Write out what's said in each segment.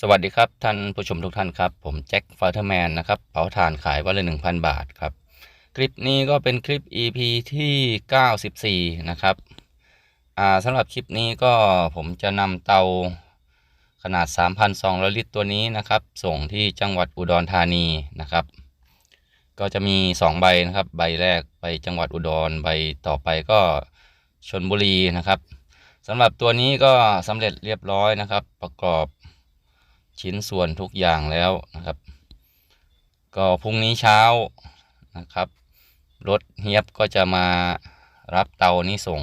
สวัสดีครับ ท่านผู้ชมทุกท่านครับ ผมแจ็คฟาเธอร์แมนนะครับเผาถ่านขายวันละหนึ่งพันบาทครับ คลิปนี้ก็เป็นคลิป EP ที่ 94 นะครับอ่าสำหรับคลิปนี้ก็ผมจะนำเตาขนาด 3,200 ลิตรตัวนี้นะครับ ส่งที่จังหวัดอุดรธานีนะครับ ก็จะมี 2 ใบนะครับ ใบแรกไปจังหวัดอุดรใบต่อไปก็ชนบุรีนะครับสำหรับตัวนี้ก็สำเร็จเรียบร้อยนะครับ ประกอบ ชิ้นส่วนทุกอย่างแล้วนะครับ ก็พรุ่งนี้เช้านะครับ รถเฮียบก็จะมารับเตานี้ส่ง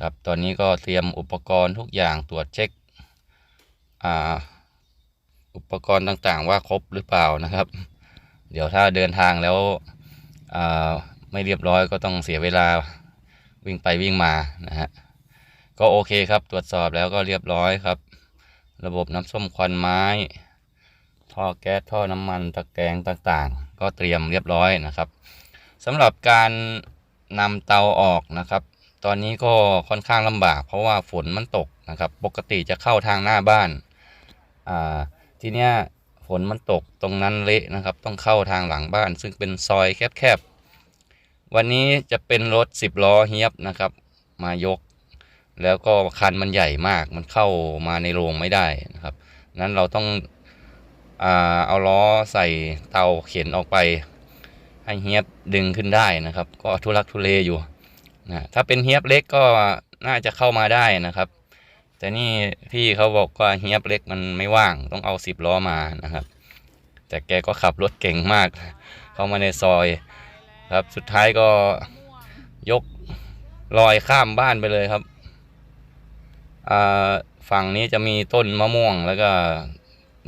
ครับตอนนี้ก็เตรียมอุปกรณ์ทุกอย่างตรวจเช็คอ่าอุปกรณ์ต่างๆ ว่าครบหรือเปล่านะครับ เดี๋ยวถ้าเดินทางแล้วอ่าไม่เรียบร้อยก็ต้องเสียเวลาวิ่งไปวิ่งมานะฮะก็โอเคครับตรวจสอบแล้วก็เรียบร้อยครับ ระบบน้ำส้มควันไม้ ท่อแก๊สท่อน้ำมันตะแกรงต่างๆ ก็เตรียมเรียบร้อยนะครับสำหรับการนำเตาออกนะครับ ตอนนี้ก็ค่อนข้างลำบาก เพราะว่าฝนมันตกนะครับ ปกติจะเข้าทางหน้าบ้านอ่าทีเนี้ยฝนมันตกตรงนั้นเละนะครับ ต้องเข้าทางหลังบ้าน ซึ่งเป็นซอยแคบๆวันนี้จะเป็นรถสิบล้อเฮียบนะครับ มายก แล้วก็คันมันใหญ่มากมันเข้ามาในโรงไม่ได้นะครับ นั้นเราต้องอเอาล้อใส่เตาเข็นออกไป ให้เฮียบดึงขึ้นได้นะครับ ก็ทุลักทุเลอยู่นะถ้าเป็นเฮียบเล็กก็น่าจะเข้ามาได้นะครับ แต่นี่พี่เขาบอกว่าเฮียบเล็กมันไม่ว่างต้องเอาสิบล้อมานะครับ แต่แกก็ขับรถเก่งมาก เข้ามาในซอยครับสุดท้ายก็ยกลอยข้ามบ้านไปเลยครับ ฝั่งนี้จะมีต้นมะม่วงแล้วก็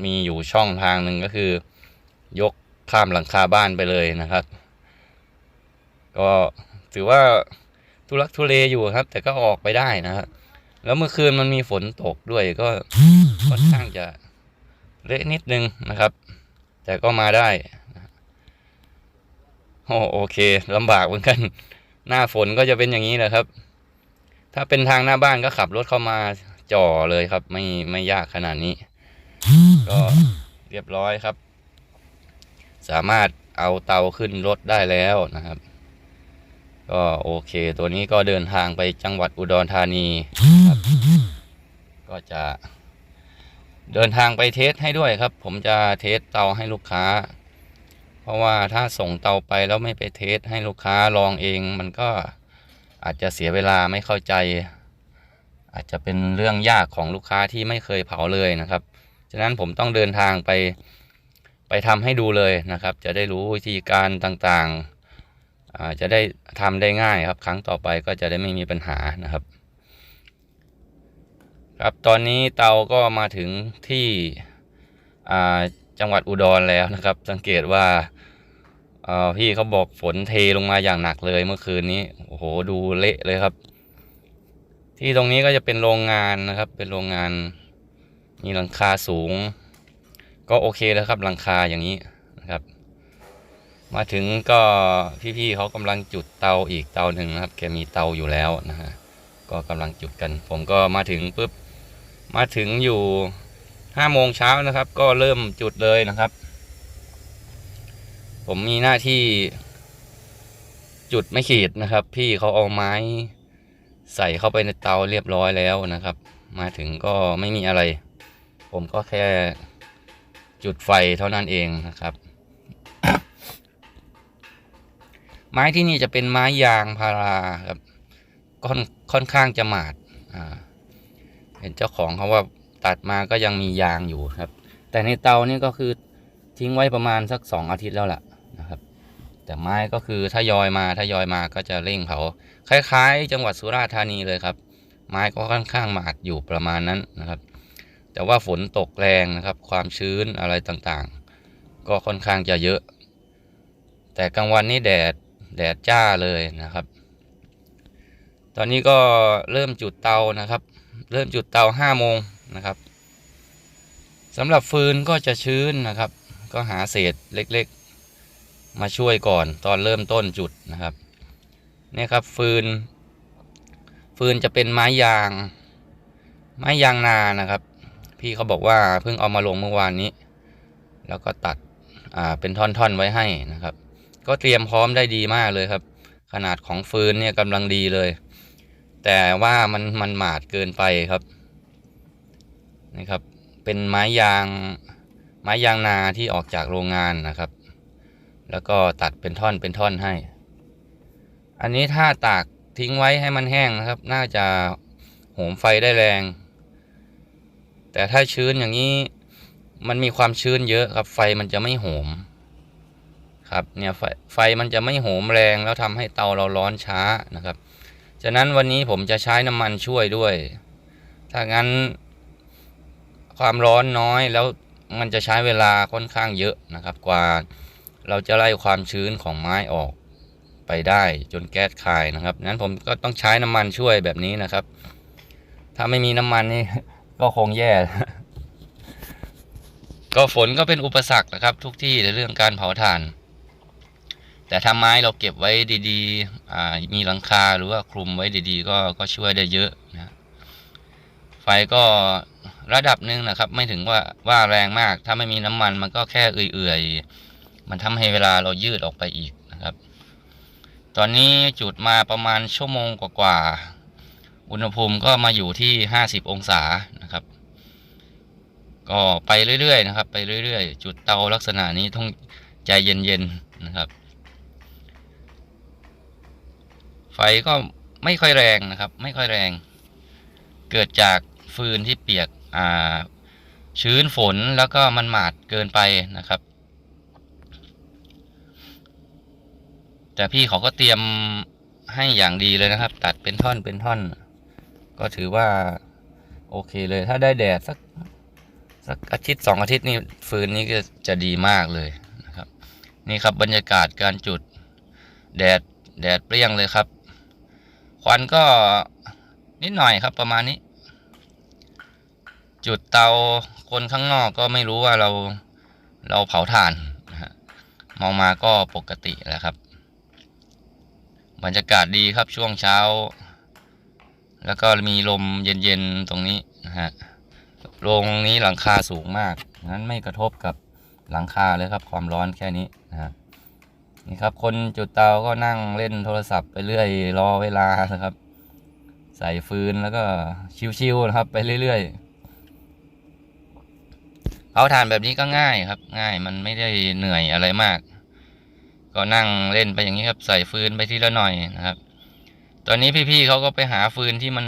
มีอยู่ช่องทางหนึ่งก็คือ ยกข้ามหลังคาบ้านไปเลยนะครับ ก็ถือว่าทุลักทุเลอยู่ครับ แต่ก็ออกไปได้นะครับแล้วเมื่อคืนมันมีฝนตกด้วยก็ค่อนข้างจะเละนิดนึงนะครับ แต่ก็มาได้โอโอเคลำบากเหมือนกัน หน้าฝนก็จะเป็นอย่างนี้แหละครับ ถ้าเป็นทางหน้าบ้านก็ขับรถเข้ามาจ่อเลยครับ ไม่ไม่ยากขนาดนี้ ก็เรียบร้อยครับ สามารถเอาเตาขึ้นรถได้แล้วนะครับ ก็โอเคตัวนี้ก็เดินทางไปจังหวัดอุดรธานีครับ ก็จะเดินทางไปเทสให้ด้วยครับ ผมจะเทสเตาให้ลูกค้า เพราะว่าถ้าส่งเตาไปแล้วไม่ไปเทสให้ลูกค้าลองเองมันก็ อาจจะเสียเวลาไม่เข้าใจ อาจจะเป็นเรื่องยากของลูกค้าที่ไม่เคยเผาเลยนะครับ ฉะนั้นผมต้องเดินทางไปไปทำให้ดูเลยนะครับ จะได้รู้วิธีการต่างๆ จะได้ทำได้ง่ายครับ ครั้งต่อไปก็จะได้ไม่มีปัญหานะครับครับตอนนี้เตาก็มาถึงที่จังหวัดอุดรแล้วนะครับ สังเกตว่า อ่อพี่เขาบอกฝนเทลงมาอย่างหนักเลยเมื่อคืนนี้ โอ้โห ดูเละเลยครับ ที่ตรงนี้ก็จะเป็นโรงงานนะครับ เป็นโรงงาน มีหลังคาสูง ก็โอเคแล้วครับหลังคาอย่างนี้นะครับ มาถึงก็พี่ๆเขากำลังจุดเตาอีกเตาหนึ่งนะครับ แกมีเตาอยู่แล้วนะฮะ ก็กำลังจุดกัน ผมก็มาถึงปุ๊บ มาถึงอยู่ห้าโมงเช้านะครับ ก็เริ่มจุดเลยนะครับ ผมมีหน้าที่จุดไม่ขีดนะครับ พี่เขาเอาไม้ใส่เข้าไปในเตาเรียบร้อยแล้วนะครับ มาถึงก็ไม่มีอะไร ผมก็แค่จุดไฟเท่านั้นเองนะครับ ไม้ที่นี่จะเป็นไม้ยางพาราครับค่อนค่อนข้างจะหมาดอ่าเห็นเจ้าของเขาว่าตัดมาก็ยังมียางอยู่ครับ แต่ในเตานี่ก็คือทิ้งไว้ประมาณสักสองอาทิตย์แล้วล่ะ นะครับ แต่ไม้ก็คือถ้ายอยมาถ้ายอยมาก็จะเร่งเผาคล้าย ๆ จังหวัดสุราษฎร์ธานีเลยครับ ไม้ก็ค่อนข้างหมาดอยู่ประมาณนั้นนะครับ แต่ว่าฝนตกแรงนะครับ ความชื้นอะไรต่างๆ ก็ค่อนข้างจะเยอะ แต่กลางวันนี้แดดแดดจ้าเลยนะครับ ตอนนี้ก็เริ่มจุดเตานะครับ เริ่มจุดเตาห้าโมงนะครับสำหรับฟืนก็จะชื้นนะครับ ก็หาเศษเล็ก ๆ มาช่วยก่อนตอนเริ่มต้นจุดนะครับเนี่ยครับฟืน ฟืนจะเป็นไม้ยาง ไม้ยางนานะครับ พี่เขาบอกว่าเพิ่งเอามาลงเมื่อวานนี้ แล้วก็ตัดอ่าเป็นท่อนๆไว้ให้นะครับ ก็เตรียมพร้อมได้ดีมากเลยครับ ขนาดของฟืนเนี่ยกำลังดีเลย แต่ว่ามันมันหมาดเกินไปครับนี่ครับ เป็นไม้ยางไม้ยางนาที่ออกจากโรงงานนะครับ แล้วก็ตัดเป็นท่อนเป็นท่อนให้ อันนี้ถ้าตากทิ้งไว้ให้มันแห้งนะครับ น่าจะโหมไฟได้แรง แต่ถ้าชื้นอย่างนี้มันมีความชื้นเยอะครับ ไฟมันจะไม่โหม ครับเนี่ยไฟไฟมันจะไม่โหมแรงแล้วทำให้เตาเราร้อนช้านะครับฉะนั้นวันนี้ผมจะใช้น้ำมันช่วยด้วย ถ้างั้นความร้อนน้อยแล้วมันจะใช้เวลาค่อนข้างเยอะนะครับ กว่า เราจะไล่ความชื้นของไม้ออกไปได้จนแก๊สคายนะครับนั้นผมก็ต้องใช้น้ำมันช่วยแบบนี้นะครับ ถ้าไม่มีน้ำมันนี่ก็คงแย่ ก็ฝนก็เป็นอุปสรรคนะครับ ทุกที่ในเรื่องการเผาถ่าน แต่ถ้าไม้เราเก็บไว้ดีๆมีหลังคาหรือว่าคลุมไว้ดีๆ ก็ก็ช่วยได้เยอะนะไฟก็ระดับหนึ่งนะครับ ไม่ถึงว่าว่าแรงมาก ถ้าไม่มีน้ำมันมันก็แค่เอื่อยๆ มันทำให้เวลาเรายืดออกไปอีกนะครับ ตอนนี้จุดมาประมาณชั่วโมงกว่าๆอุณหภูมิก็มาอยู่ที่ห้าสิบองศานะครับ ก็ไปเรื่อยๆนะครับ ไปเรื่อยๆ จุดเตาลักษณะนี้ต้องใจเย็นๆนะครับ ไฟก็ไม่ค่อยแรงนะครับ ไม่ค่อยแรง เกิดจากฟืนที่เปียกอ่าชื้นฝนแล้วก็มันหมาดเกินไปนะครับ แต่พี่เขาก็เตรียมให้อย่างดีเลยนะครับ ตัดเป็นท่อนเป็นท่อน ก็ถือว่า โอเคเลยถ้าได้แดดสักสักอาทิตย์สองอาทิตย์นี่ฟืนนี้ก็จะดีมากเลยนะครับ นี่ครับบรรยากาศการจุด แดดแดดเปรี้ยงเลยครับ ควันก็นิดหน่อยครับประมาณนี้ จุดเตาคนข้างนอกก็ไม่รู้ว่าเราเราเผาถ่านนะฮะมองมาก็ปกติแล้วครับ บรรยากาศดีครับช่วงเช้า แล้วก็มีลมเย็นๆตรงนี้นะฮะโรงนี้หลังคาสูงมากนั้นไม่กระทบกับหลังคาเลยครับความร้อนแค่นี้นะฮะนี่ครับ คนจุดเตาก็นั่งเล่นโทรศัพท์ไปเรื่อยรอเวลานะครับ ใส่ฟืนแล้วก็ชิวๆนะครับ ไปเรื่อยๆเผาถ่านแบบนี้ก็ง่ายครับ ง่ายมันไม่ได้เหนื่อยอะไรมาก ก็นั่งเล่นไปอย่างนี้ครับ ใส่ฟืนไปทีละหน่อยนะครับ ตอนนี้พี่ๆเขาก็ไปหาฟืนที่มัน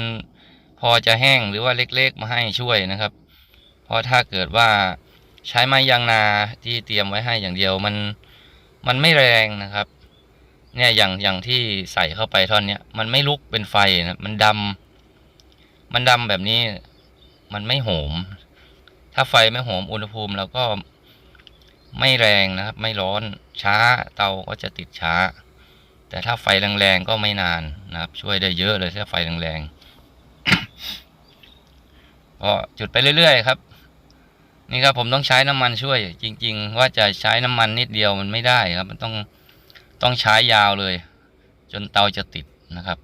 พอจะแห้งหรือว่าเล็กๆมาให้ช่วยนะครับ เพราะถ้าเกิดว่าใช้ไม้ยางนาที่เตรียมไว้ให้อย่างเดียวมันมันไม่แรงนะครับ เนี่ยอย่างอย่างที่ใส่เข้าไปท่อนเนี้ยมันไม่ลุกเป็นไฟนะมันดำมันดำแบบนี้มันไม่โหม ถ้าไฟไม่โหมอุณหภูมิเราก็ ไม่แรงนะครับ ไม่ร้อนช้าเตาก็จะติดช้า แต่ถ้าไฟแรงๆก็ไม่นานนะครับ ช่วยได้เยอะเลยถ้าไฟแรงๆก็จุดไปเรื่อยๆครับ นี่ครับผมต้องใช้น้ำมันช่วย จริง ๆ ว่าจะใช้น้ำมันนิดเดียวมันไม่ได้ครับ มันต้องต้องใช้ยาวเลย จนเตาจะติดนะครับ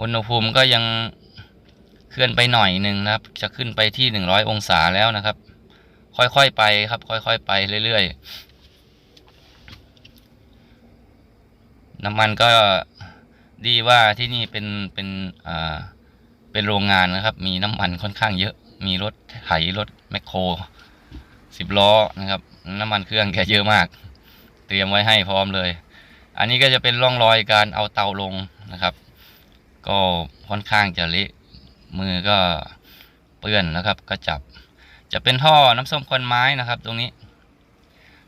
อุณหภูมิก็ยังเคลื่อนไปหน่อยหนึ่งนะครับ จะขึ้นไปที่หนึ่งร้อยองศาแล้วนะครับ ค่อยๆไปครับ ค่อยๆไปเรื่อยๆ น้ำมันก็ดีว่าที่นี่เป็นเป็นอ่าเป็นโรงงานนะครับ มีน้ำมันค่อนข้างเยอะ มีรถไถรถแมคโครสิบล้อนะครับ น้ำมันเครื่องแกเยอะมาก เตรียมไว้ให้พร้อมเลย อันนี้ก็จะเป็นร่องรอยการเอาเตาลงนะครับ ก็ค่อนข้างจะเละมือก็เปื้อนนะครับ ก็จับ จะเป็นท่อน้ำส้มควันไม้นะครับ ตรงนี้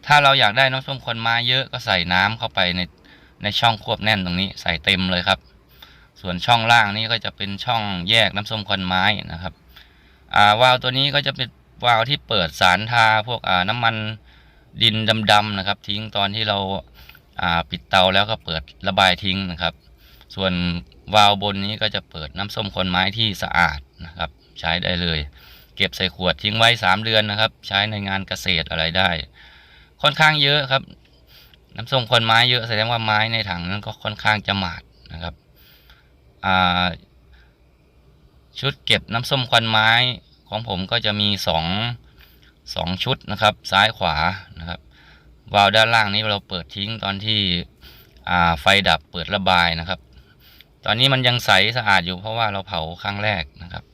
ถ้าเราอยากได้น้ำส้มควันไม้เยอะก็ใส่น้ำเข้าไปในในช่องควบแน่นตรงนี้ ใส่เต็มเลยครับ ส่วนช่องล่างนี้ก็จะเป็นช่องแยกน้ำส้มควันไม้นะครับาวาล์วตัวนี้ก็จะเป็นวาล์วที่เปิดสารทาพวกน้ำมันดินดำๆนะครับ ทิ้งตอนที่เราาปิดเตาแล้วก็เปิดระบายทิ้งนะครับ ส่วนวาล์วบนนี้ก็จะเปิดน้ำส้มคนไม้ที่สะอาดนะครับ ใช้ได้เลย เก็บใส่ขวดทิ้งไว้สามเดือนนะครับ ใช้ในงานเกษตรอะไรได้ ค่อนข้างเยอะครับ น้ำส้มควันไม้เยอะแสดงว่าไม้ในถังนั้นก็ค่อนข้างจะหมาดนะครับชุดเก็บน้ำส้มควันไม้ของผมก็จะมีสองสองชุดนะครับ ซ้ายขวานะครับวาล์วด้านล่างนี้เราเปิดทิ้งตอนที่ไฟดับเปิดระบายนะครับ ตอนนี้มันยังใสสะอาดอยู่เพราะว่าเราเผาครั้งแรกนะครับ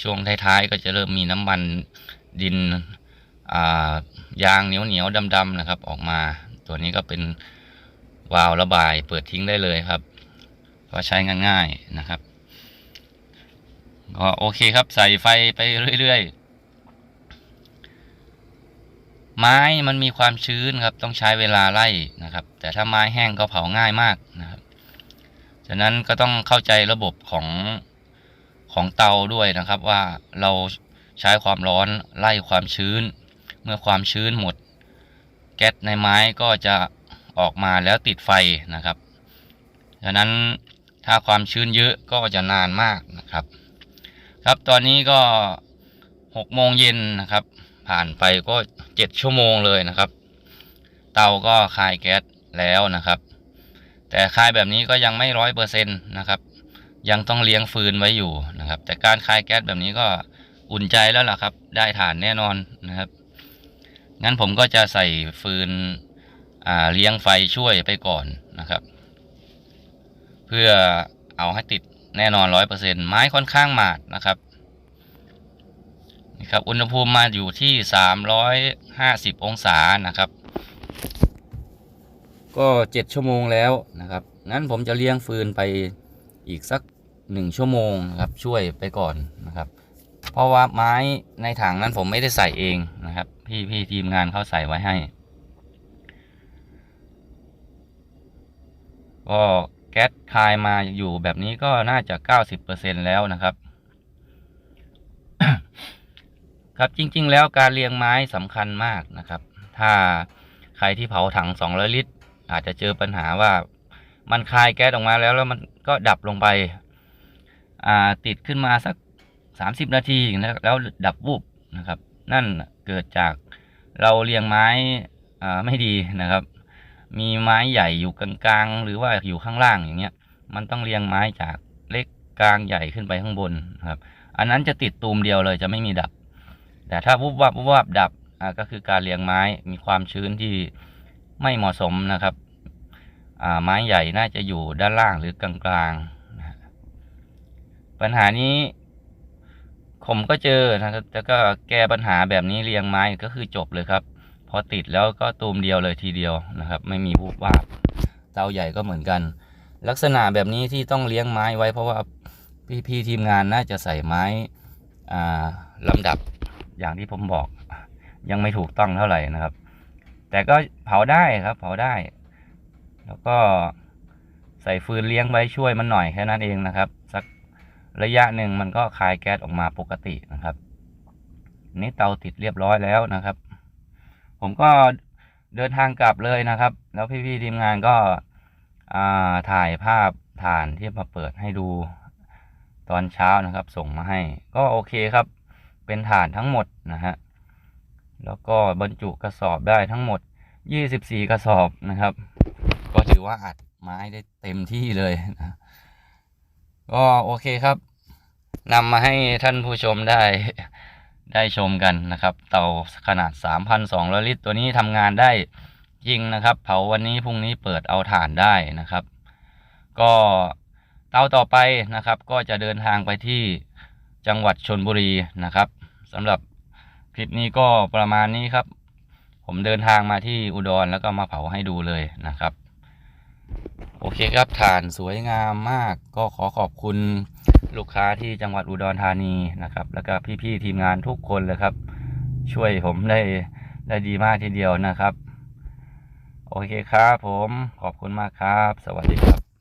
ช่วงท้ายๆก็จะเริ่มมีน้ำมันดินยางเหนียวเหนียวๆดำๆนะครับ ออกมา ตัวนี้ก็เป็นวาล์วระบายเปิดทิ้งได้เลยครับก็ใช้ง่ายๆนะครับก็โอเคครับใส่ไฟไปเรื่อยๆ ไม้มันมีความชื้นครับ ต้องใช้เวลาไล่นะครับ แต่ถ้าไม้แห้งก็เผาง่ายมากนะครับ ฉะนั้นก็ต้องเข้าใจระบบของ ของเตาด้วยนะครับว่าเราใช้ความร้อนไล่ความชื้น เมื่อความชื้นหมด แก๊สในไม้ก็จะออกมาแล้วติดไฟนะครับฉะนั้นถ้าความชื้นเยอะก็จะนานมากนะครับ ครับตอนนี้ก็หกโมงเย็นนะครับ ผ่านไปก็เจ็ดชั่วโมงเลยนะครับ เตาก็คายแก๊สแล้วนะครับ แต่คายแบบนี้ก็ยังไม่ร้อยเปอร์เซ็นต์นะครับ ยังต้องเลี้ยงฟืนไว้อยู่นะครับ แต่การคายแก๊สแบบนี้ก็อุ่นใจแล้วล่ะครับ ได้ฐานแน่นอนนะครับ งั้นผมก็จะใส่ฟืนเลี้ยงไฟช่วยไปก่อนนะครับ เพื่อเอาให้ติดแน่นอนร้อยเปอร์เซ็นไม้ค่อนข้างหมาดนะครับนี่ครับอุณหภูมิมาอยู่ที่สามร้อยห้าสิบองศานะครับ ก็เจ็ดชั่วโมงแล้วนะครับงั้นผมจะเลี้ยงฟืนไปอีกสัก หนึ่งชั่วโมงนะครับช่วยไปก่อนนะครับ เพราะว่าไม้ในถังนั้นผมไม่ได้ใส่เองนะครับ พี่พี่ทีมงานเขาใส่ไว้ให้ ก็แก๊สคายมาอยู่แบบนี้ก็น่าจะเก้าสิบเปอร์เซ็นแล้วนะครับ ครับจริง ๆ แล้วการเรียงไม้สำคัญมากนะครับ ถ้าใครที่เผาถังสองร้อลิตร อาจจะเจอปัญหาว่ามันคายแก๊สออกมาแล้วแล้วมันก็ดับลงไป ติดขึ้นมาสักสามสิบนาทีนะแล้วดับวูบนะครับ นั่นเกิดจากเราเรียงไม้ไม่ดีนะครับ มีไม้ใหญ่อยู่กลางๆ หรือว่าอยู่ข้างล่างอย่างเงี้ย มันต้องเรียงไม้จากเล็กกลางใหญ่ขึ้นไปข้างบนนะครับ อันนั้นจะติดตูมเดียวเลยจะไม่มีดับ แต่ถ้าวุบวับวุบวับดับก็คือการเรียงไม้มีความชื้นที่ไม่เหมาะสมนะครับไม้ใหญ่น่าจะอยู่ด้านล่างหรือกลางๆ ปัญหานี้ผมก็เจอนะครับแล้วก็แก้ปัญหาแบบนี้เรียงไม้ก็คือจบเลยครับ พอติดแล้วก็ตูมเดียวเลยทีเดียวนะครับ ไม่มีวูบวาบเตาใหญ่ก็เหมือนกัน ลักษณะแบบนี้ที่ต้องเลี้ยงไม้ไว้เพราะว่าพี่ๆทีมงานน่าจะใส่ไม้อ่าลำดับอย่างที่ผมบอก ยังไม่ถูกต้องเท่าไหร่นะครับ แต่ก็เผาได้ครับ เผาได้ แล้วก็ใส่ฟืนเลี้ยงไว้ช่วยมันหน่อยแค่นั้นเองนะครับ ระยะหนึ่งมันก็คายแก๊สออกมาปกตินะครับ นี่เตาติดเรียบร้อยแล้วนะครับ ผมก็เดินทางกลับเลยนะครับ แล้วพี่ๆทีมงานก็ถ่ายภาพถ่านที่มาเปิดให้ดูตอนเช้านะครับ ส่งมาให้ ก็โอเคครับ เป็นถ่านทั้งหมดนะฮะแล้วก็บรรจุกระสอบได้ทั้งหมด 24 กระสอบนะครับ ก็ถือว่าอัดไม้ได้เต็มที่เลยนะ ก็โอเคครับนำมาให้ท่านผู้ชมได้ได้ชมกันนะครับ เตาขนาด 3,200 ลิตร ตัวนี้ทำงานได้จริงนะครับ เผาวันนี้พรุ่งนี้เปิดเอาถ่านได้นะครับ ก็เตาต่อไปนะครับ ก็จะเดินทางไปที่จังหวัดชนบุรีนะครับสำหรับคลิปนี้ก็ประมาณนี้ครับ ผมเดินทางมาที่อุดรแล้วก็มาเผาให้ดูเลยนะครับ โอเคครับฐานสวยงามมาก ก็ขอขอบคุณลูกค้าที่จังหวัดอุดรธานีนะครับ แล้วก็พี่ๆทีมงานทุกคนเลยครับ ช่วยผมได้ได้ดีมากทีเดียวนะครับ โอเคครับผมขอบคุณมากครับ สวัสดีครับ